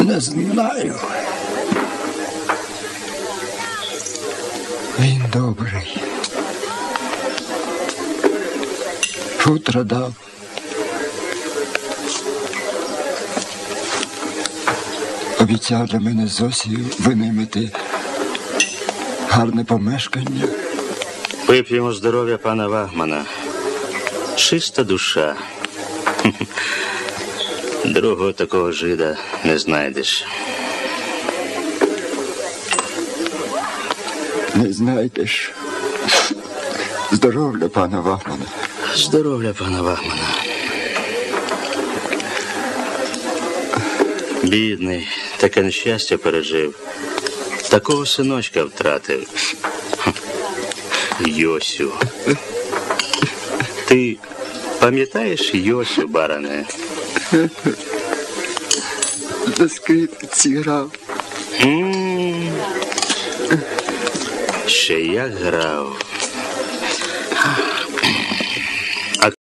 Не знаю. Він добрий. Хутро дав. Обіцяв для мене з Зосією винаймити гарне помешкання. Вип'ємо здоров'я пана Вагмана. Чиста душа. Другого такого жида не знайдеш. Не знайдеш. Здоров'я пана Вахмана. Здоров'я пана Вагмана. Бідний, таке нещастя пережив. Такого синочка втратив. Йосю. Ти пам'ятаєш Йосю, баране? На скрипці грав. Ще я грав.